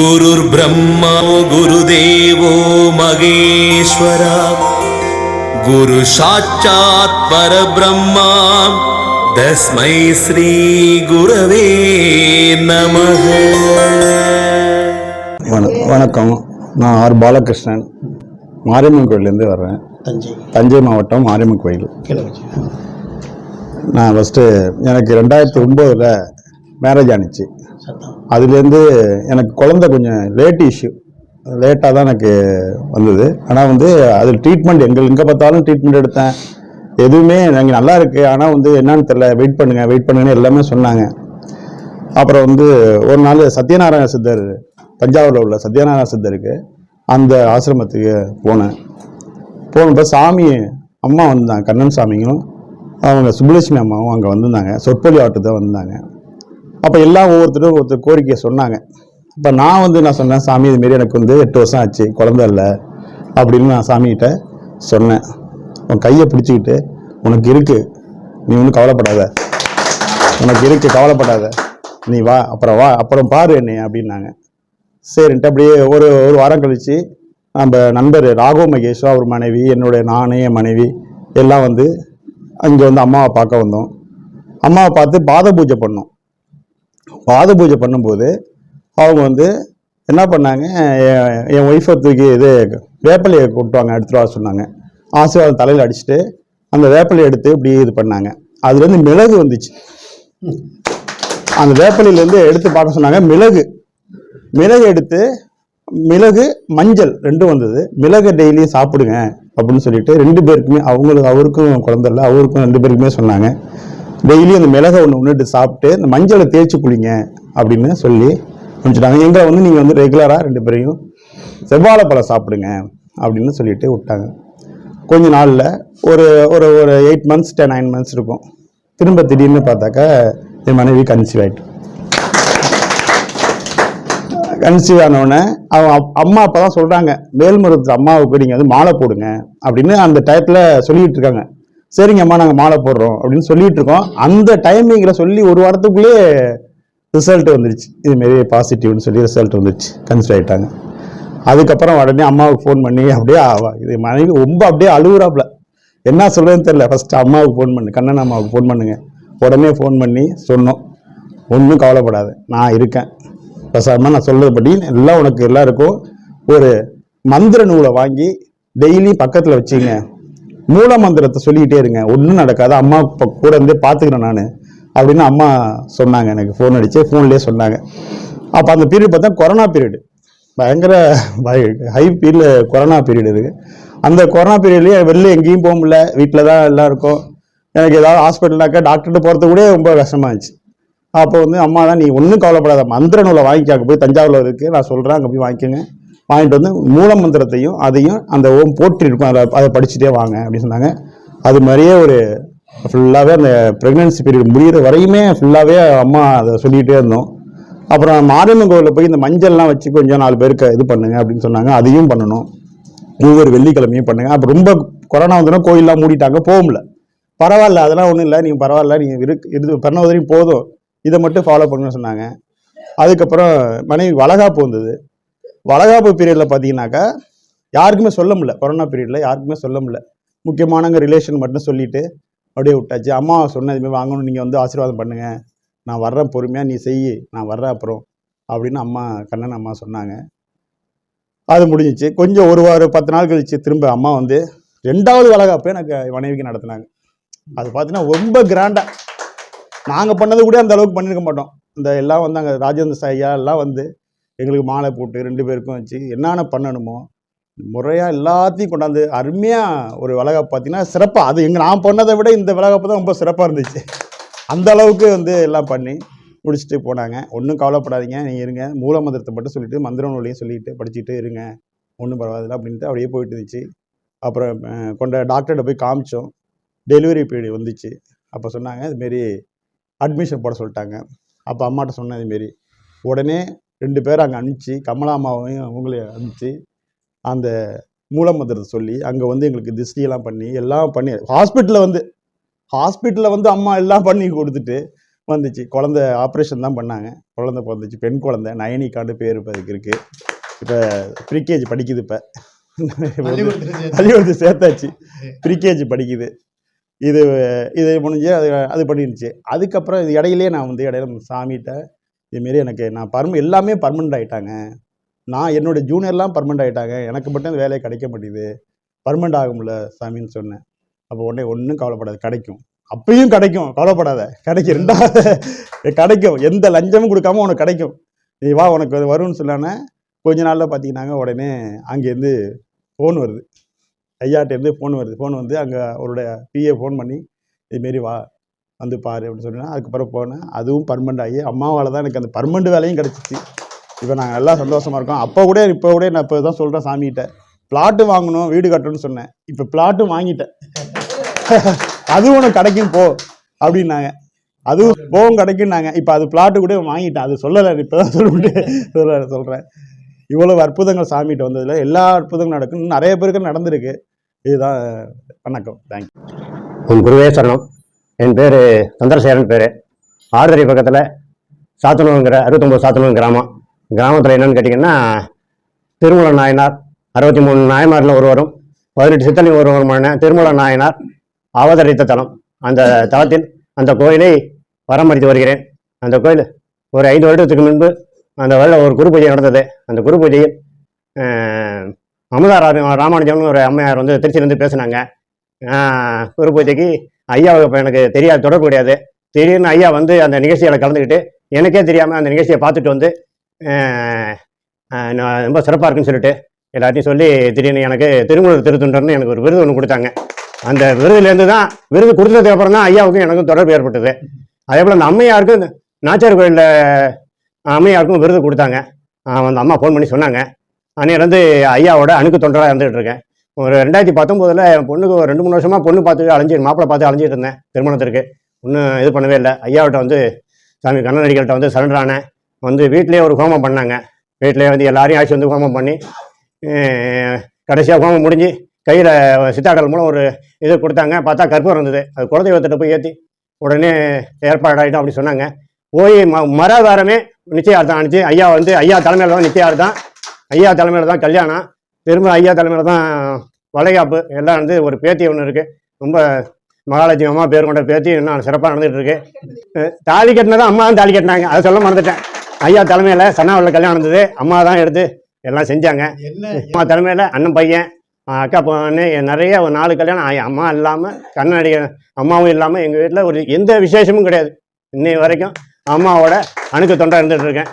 गुरुर्ब्रह्मा गुरुदेवो महेश्वरा गुरु साक्षात् परब्रह्मा तस्मै श्रीगुरवे नमः வண வணக்கம் நான் ஆர் பாலகிருஷ்ணன் மாரியம்மன் கோயிலேருந்து வர்றேன் தஞ்சை தஞ்சை மாவட்டம் மாரியம்மன் கோயில் கீழே வச்சு நான் ஃபஸ்ட்டு எனக்கு ரெண்டாயிரத்தி ஒம்போதில் மேரேஜ் ஆணுச்சு சத்தம் அதுலேருந்து எனக்கு குழந்தை கொஞ்சம் லேட் இஷ்யூ லேட்டாக தான் எனக்கு வந்தது. ஆனால் வந்து அதில் ட்ரீட்மெண்ட் எங்கள் எங்கே பார்த்தாலும் ட்ரீட்மெண்ட் எடுத்தேன். எதுவுமே எனக்கு நல்லா இருக்குது ஆனால் வந்து என்னன்னு தெரில வெயிட் பண்ணுங்கள் வெயிட் பண்ணுங்கன்னு எல்லாமே சொன்னாங்க. அப்புறம் வந்து ஒரு நாள் சத்யநாராயண சித்தர் தஞ்சாவூரில் உள்ள சத்யநாராயண சித்தருக்கு அந்த ஆசிரமத்துக்கு போனேன். போனப்போ சாமி அம்மா வந்தாங்க. கண்ணன் சாமிங்களும் அவங்க சுப்புலட்சுமி அம்மாவும் அங்கே வந்திருந்தாங்க. சொற்பொழி ஆட்டத்தை வந்தாங்க. அப்போ எல்லாம் ஒவ்வொருத்தரும் ஒருத்தர் கோரிக்கையை சொன்னாங்க. இப்போ நான் வந்து நான் சொன்னேன் சாமி இதுமாரி எனக்கு வந்து எட்டு வருஷம் ஆச்சு குழந்த இல்லை அப்படின்னு நான் சாமிகிட்ட சொன்னேன். உன் கையை பிடிச்சிக்கிட்டு உனக்கு இருக்குது நீ ஒன்றும் கவலைப்படாத. உனக்கு இருக்கு கவலைப்படாத. நீ வா அப்புறம் வா அப்புறம் பாரு என்னை அப்படின்னாங்க. சரின்ட்டு அப்படியே ஒரு ஒரு வாரம் கழிச்சு நம்ம நண்பர் ராகவ மகேஷ் அவர் மனைவி என்னுடைய நானே என் மனைவி எல்லாம் வந்து அங்கே வந்து அம்மாவை பார்க்க வந்தோம். அம்மாவை பார்த்து பாத பூஜை பண்ணோம். பாத பூஜை பண்ணும்போது அவங்க வந்து என்ன பண்ணாங்க? என்- என் ஒய்ஃபை தூக்கி இது வேப்பலையை கொண்டு வாங்க எடுத்துட்டு வர சொன்னாங்க. ஆசீர்வாதம் தலையில் அடிச்சுட்டு அந்த வேப்பலையை எடுத்து இப்படி இது பண்ணாங்க. அதுலேருந்து மிளகு வந்துச்சு. அந்த வேப்பலையிலேருந்து எடுத்து பார்க்க சொன்னாங்க மிளகு. மிளகு எடுத்து மிளகு மஞ்சள் ரெண்டும் வந்தது. மிளகு டெய்லி சாப்பிடுங்க அப்படின்னு சொல்லிட்டு ரெண்டு பேருக்குமே அவங்களுக்கு அவருக்கும் குழந்தை இல்லை அவருக்கும் ரெண்டு பேருக்குமே சொன்னாங்க. டெய்லி அந்த மிளகை ஒன்று ஒன்று சாப்பிட்டு இந்த மஞ்சளை தேய்ச்சி குளிங்க அப்படின்னு சொல்லி அனுப்பிச்சிட்டாங்க. எங்களை வந்து நீங்கள் வந்து ரெகுலராக ரெண்டு பேரையும் செவ்வாழைப்பழம் சாப்பிடுங்க அப்படின்னு சொல்லிட்டு விட்டாங்க. கொஞ்ச நாளில் ஒரு ஒரு ஒரு eight months ten nine months இருக்கும். திரும்ப திடீர்னு பார்த்தாக்கா என் மனைவி கன்சீவ் ஆகிட்டு கன்சீவ் ஆனவுடனே அவன் அப்- அம்மா அப்போ தான் சொல்கிறாங்க மேல்மருவத்து அம்மாவுக்கு நீங்கள் வந்து மாலை போடுங்க அப்படின்னு அந்த டயத்தில் சொல்லிகிட்டு இருக்காங்க. சரிங்கம்மா நாங்கள் மாலை போடுறோம் அப்படின்னு சொல்லிட்டு இருக்கோம். அந்த டைமிங்கில் சொல்லி ஒரு வாரத்துக்குள்ளேயே ரிசல்ட் வந்துருச்சு. இதுமாரி பாசிட்டிவ்னு சொல்லி ரிசல்ட் வந்துருச்சு. கன்சிடர் ஆகிட்டாங்க அதுக்கப்புறம் உடனே அம்மாவுக்கு ஃபோன் பண்ணி அப்படியே இது மனைவி ரொம்ப அப்படியே அழுகுறாப்புல என்ன சொல்கிறதுன்னு தெரில ஃபஸ்ட்டு அம்மாவுக்கு ஃபோன் பண்ணு கண்ணன் அம்மாவுக்கு ஃபோன் பண்ணுங்க. உடனே ஃபோன் பண்ணி சொன்னோம். ஒன்றும் கவலைப்படாத நான் இருக்கேன். பேசாமல் நான் சொல்றதுபடி எல்லாம் உனக்கு எல்லாம் இருக்கும் ஒரு மந்திர நூலை வாங்கி டெய்லி பக்கத்தில் வச்சுங்க. மூல மந்திரத்தை சொல்லிக்கிட்டே இருங்க. ஒன்றும் நடக்காது. அம்மா இப்போ கூட இருந்தே பார்த்துக்கிறேன் நான். அப்படின்னு அம்மா சொன்னாங்க எனக்கு. ஃபோன் அடித்து ஃபோன்லேயே சொன்னாங்க. அப்போ அந்த பீரியட் பார்த்தா கொரோனா பீரியடு பயங்கர ஹை பீரியட் கொரோனா பீரியட் இருக்கு அந்த கொரோனா பீரியட்லேயே வெளில எங்கேயும் போக முடியல. வீட்டில் தான் எல்லாம் இருக்கும். எனக்கு ஏதாவது ஹாஸ்பிட்டல்னாக்கா டாக்டர்கிட்ட போகிறது கூட ரொம்ப கஷ்டமாக இருந்துச்சு அப்போ வந்து அம்மா தான் நீ ஒன்றும் கவலைப்படாத. மந்திர நூலை வாங்கிக்காங்க போய் தஞ்சாவூரில் இருக்குது நான் சொல்கிறேன் அங்கே போய் வாங்கிக்கோங்க. வாங்கிட்டு வந்து மூல மந்திரத்தையும் அதையும் அந்த ஓம் போற்றி இருக்கும். அதை அதை படிச்சுட்டே வாங்க அப்படின்னு சொன்னாங்க. அது மாதிரியே ஒரு ஃபுல்லாகவே அந்த ப்ரெக்னென்சி பீரியட் முடிகிற வரையுமே ஃபுல்லாகவே அம்மா அதை சொல்லிகிட்டே இருந்தோம். அப்புறம் மாரியம்மன் கோவிலில் போய் இந்த மஞ்சள்லாம் வச்சு கொஞ்சம் நாலு பேருக்கு இது பண்ணுங்க அப்படின்னு சொன்னாங்க. அதையும் பண்ணணும். ஒவ்வொரு வெள்ளிக்கிழமையும் பண்ணுங்க. அப்போ ரொம்ப கொரோனா வந்தோன்னா கோயிலெலாம் மூடிட்டாங்க போக முடியல. பரவாயில்ல அதெல்லாம் ஒன்றும் இல்லை. நீங்கள் பரவாயில்ல நீங்கள் இருக்கு இது பண்ண வரையும் போதும். இதை மட்டும் ஃபாலோ பண்ணுன்னு சொன்னாங்க. அதுக்கப்புறம் மனைவி வளகாப்பு வந்தது. வளகாப்பு பீரியடில் பார்த்தீங்கன்னாக்கா யாருக்குமே சொல்ல முடியல. கொரோனா பீரியடில் யாருக்குமே சொல்ல முடியல. முக்கியமானவங்க ரிலேஷன் மட்டும் சொல்லிட்டு அப்படியே விட்டாச்சு. அம்மா சொன்ன இதுமாதிரி வாங்கணும் நீங்கள் வந்து ஆசீர்வாதம் பண்ணுங்க. நான் வர்றேன் பொறுமையாக நீ செய் நான் வர்றேன் அப்புறம் அப்படின்னு அம்மா கண்ணன் அம்மா சொன்னாங்க. அது முடிஞ்சிச்சு. கொஞ்சம் ஒரு வாரம் பத்து நாள் கழிச்சு திரும்ப அம்மா வந்து ரெண்டாவது வளகாப்பு எனக்கு மனைவிக்கு நடத்தினாங்க. அது பார்த்தீங்கன்னா ரொம்ப கிராண்டாக நாங்கள் பண்ணது கூட அந்த அளவுக்கு பண்ணியிருக்க மாட்டோம். இந்த எல்லாம் வந்தாங்க ராஜேந்திர சாய்யா எல்லாம் வந்து எங்களுக்கு மாலை போட்டு ரெண்டு பேருக்கும் வச்சு என்னென்ன பண்ணணுமோ முறையாக எல்லாத்தையும் கொண்டாந்து அருமையாக ஒரு வளகாப்பு பார்த்தீங்கன்னா சிறப்பாக அது எங்கள் நான் பண்ணதை விட இந்த வளகாப்பு தான் ரொம்ப சிறப்பாக இருந்துச்சு. அந்த அளவுக்கு வந்து எல்லாம் பண்ணி முடிச்சுட்டு போனாங்க. ஒன்றும் கவலைப்படாதீங்க. நீங்கள் இருங்க. மூல மந்திரத்தை மட்டும் சொல்லிட்டு மந்திர நூலையும் சொல்லிட்டு படிச்சுட்டு இருங்க. ஒன்றும் பரவாயில்ல அப்படின்ட்டு அப்படியே போயிட்டு இருந்துச்சு. அப்புறம் கொண்ட டாக்டர்கிட்ட போய் காமிச்சோம். டெலிவரி பீரியட் வந்துச்சு. அப்போ சொன்னாங்க இதுமாரி அட்மிஷன் போட சொல்லிட்டாங்க. அப்போ அம்மாட்ட சொன்னேன் இதுமாரி உடனே ரெண்டு பேரும் அங்கே அனுப்பிச்சு கமலா அம்மாவையும் அவங்களையும் அனுப்பிச்சு அந்த மூலமந்திரத்தை சொல்லி அங்கே வந்து எங்களுக்கு திஷ்டியெல்லாம் பண்ணி எல்லாம் பண்ணி ஹாஸ்பிட்டலில் வந்து ஹாஸ்பிட்டலில் வந்து அம்மா எல்லாம் பண்ணி கொடுத்துட்டு வந்துச்சு. குழந்தை ஆப்ரேஷன் தான் பண்ணாங்க. குழந்தை பிறந்துச்சு. பெண் குழந்தை. நயனிக்காண்டு பேர் இப்போ அதுக்கு இருக்குது இப்போ ப்ரீகேஜி படிக்குது இப்போ. பள்ளிக்கூடத்து சேர்த்தாச்சு. ப்ரீகேஜி படிக்குது. இது இது முடிஞ்சு அது அது பண்ணிருந்துச்சு. அதுக்கப்புறம் இது இடையிலே நான் வந்து இடையில சாமிகிட்ட இதுமாரி எனக்கு நான் பர்ம எல்லாமே பர்மனெண்ட் ஆகிட்டாங்க நான் என்னுடைய ஜூனியர்லாம் பர்மனெண்ட் ஆகிட்டாங்க எனக்கு மட்டும் இந்த வேலையை கிடைக்க மாட்டேங்குது. பர்மனெண்ட் ஆகும்ல சாமின்னு சொன்னேன். அப்போ உடனே ஒன்றும் கவலைப்படாது கிடைக்கும். அப்பயும் கிடைக்கும். கவலைப்படாத. கிடைக்கும். ரெண்டாவது கிடைக்கும். எந்த லஞ்சமும் கொடுக்காம உனக்கு கிடைக்கும். நீ வா உனக்கு அது வரும்னு சொல்லானே கொஞ்ச நாளில் பார்த்தீங்கன்னாங்க உடனே அங்கேருந்து ஃபோன் வருது. ஐயாட்டேருந்து ஃபோன் வருது. ஃபோன் வந்து அங்கே அவருடைய பிஏ ஃபோன் பண்ணி இதுமாரி வா வந்து பாரு அப்படின்னு சொல்லி அதுக்கப்புறம் போனேன். அதுவும் பர்மனெண்ட் ஆகி அம்மாவால் தான் எனக்கு அந்த பர்மனெண்ட் வேலையும் கிடச்சிச்சு. இப்போ நாங்கள் எல்லாம் சந்தோஷமாக இருக்கோம். அப்போ கூட இப்போ கூட நான் இப்போ தான் சொல்கிறேன் சாமிகிட்ட. பிளாட்டு வாங்கணும் வீடு கட்டணும்னு சொன்னேன். இப்போ பிளாட்டும் வாங்கிட்டேன். அதுவும் உனக்கு கிடைக்கும் போ அப்படின்னாங்க. அதுவும் போகும் கிடைக்கும்னாங்க. இப்போ அது பிளாட்டு கூட வாங்கிட்டேன். அது சொல்லலை இப்போ தான் சொல்லிட்டு சொல்ல சொல்கிறேன் இவ்வளவு அற்புதங்கள் சாமிகிட்ட வந்ததில் எல்லா அற்புதங்களும் நடக்கும். நிறைய பேருக்கு நடந்திருக்கு. இதுதான் வணக்கம். தேங்க்யூ உன் குருவே சரணம். என் பேர் சந்திரசேகரன் பேர். ஆறுதறி பக்கத்தில் சாத்தனூருங்கிற அறுபத்தொம்போது சாத்தனூர் கிராமம். கிராமத்தில் என்னன்னு கேட்டிங்கன்னா திருமல நாயனார் அறுபத்தி மூணு நாயன்மாரில் ஒருவரும் பதினெட்டு சித்தனை ஒருவருமான திருமல நாயனார் அவதரித்த தலம். அந்த தலத்தில் அந்த கோயிலை பராமரித்து வருகிறேன். அந்த கோயில் ஒரு ஐந்து வருடத்துக்கு முன்பு அந்த வருட ஒரு குரு பூஜை நடந்தது. அந்த குரு பூஜையில் அமுதா ராமானுஜம்னு ஒரு அம்மையார் வந்து திருச்சியிலேருந்து பேசினாங்க. குரு பூஜைக்கு ஐயாவுக்கு இப்போ எனக்கு தெரியாது தொடர்பு கிடையாது. திடீர்னு ஐயா வந்து அந்த நிகழ்ச்சியில் கலந்துக்கிட்டு எனக்கே தெரியாமல் அந்த நிகழ்ச்சியை பார்த்துட்டு வந்து நான் ரொம்ப சிறப்பாக இருக்குன்னு சொல்லிட்டு எல்லாத்தையும் சொல்லி திடீர்னு எனக்கு திருமூலர் திருத்துண்டர்னு எனக்கு ஒரு விருது ஒன்று கொடுத்தாங்க. அந்த விருதுலேருந்து தான் விருது கொடுத்ததுக்கு அப்புறம் தான் ஐயாவுக்கும் எனக்கும் தொடர்பு ஏற்பட்டது. அதே போல் அந்த அம்மையாருக்கும் நாச்சார் கோயிலில் அம்மையாருக்கும் விருது கொடுத்தாங்க. அந்த அம்மா ஃபோன் பண்ணி சொன்னாங்க. அன்னையிலேருந்து ஐயாவோட அணுக்கு தொண்டராக இருந்துகிட்டு இருக்கேன். ஒரு ரெண்டாயிரத்தி பத்தொம்போதில் என் பொண்ணுக்கு ஒரு ரெண்டு மூணு வருஷமாக பொண்ணு பார்த்து அலைஞ்சி மாப்பிள்ளை பார்த்து அலைஞ்சிட்டு இருந்தேன். திருமணத்திற்கு. ஒன்றும் இது பண்ணவே இல்லை. ஐயாவிட்ட வந்து சாமி கண்ணநடிகள்கிட்ட வந்து சரண்டர் ஆனேன். வந்து வீட்டிலேயே ஒரு ஹோமம் பண்ணாங்க. வீட்டிலேயே வந்து எல்லாரையும் ஆட்சி வந்து ஹோமம் பண்ணி கடைசியாக ஹோமம் முடிஞ்சு கையில் சித்தாடல் மூலம் ஒரு இது கொடுத்தாங்க. பார்த்தா கற்பூரம் இருந்தது. அது குலதெய்வத்திட்ட போய் ஏற்றி உடனே ஏற்பாடாகிட்டோம் அப்படி சொன்னாங்க. போய் ம மர வாரமே நிச்சயார்த்தம் ஆனிச்சு. ஐயா வந்து ஐயா தலைமையில் தான் நிச்சயார்த்தம். ஐயா தலைமையில் தான் கல்யாணம். திரும்ப ஐயா தலைமையில் தான் வளைகாப்பு. எல்லாம் வந்து ஒரு பேத்தி ஒன்று இருக்குது ரொம்ப மகாலட்சுமி அம்மா பேர் கொண்ட பேத்தி இன்னும் சிறப்பாக நடந்துகிட்டு இருக்கு. அஹ் தாலி கட்டினதான் அம்மா தான் தாலி கட்டினாங்க. அதை சொல்ல மறந்துட்டேன். ஐயா தலைமையில் சன்னாவில் கல்யாணம் இருந்தது அம்மா தான் எடுத்து எல்லாம் செஞ்சாங்க. அம்மா தலைமையில் அண்ணன் பையன் அக்கா பொண்ணு நிறைய ஒரு நாலு கல்யாணம். ஆகி அம்மா இல்லாமல் கண்ணாடி அம்மாவும் இல்லாமல் எங்கள் வீட்டில் ஒரு எந்த விசேஷமும் கிடையாது. இன்னை வரைக்கும் அம்மாவோட அணுக்கு தொண்டா இருந்துட்டு இருக்கேன்.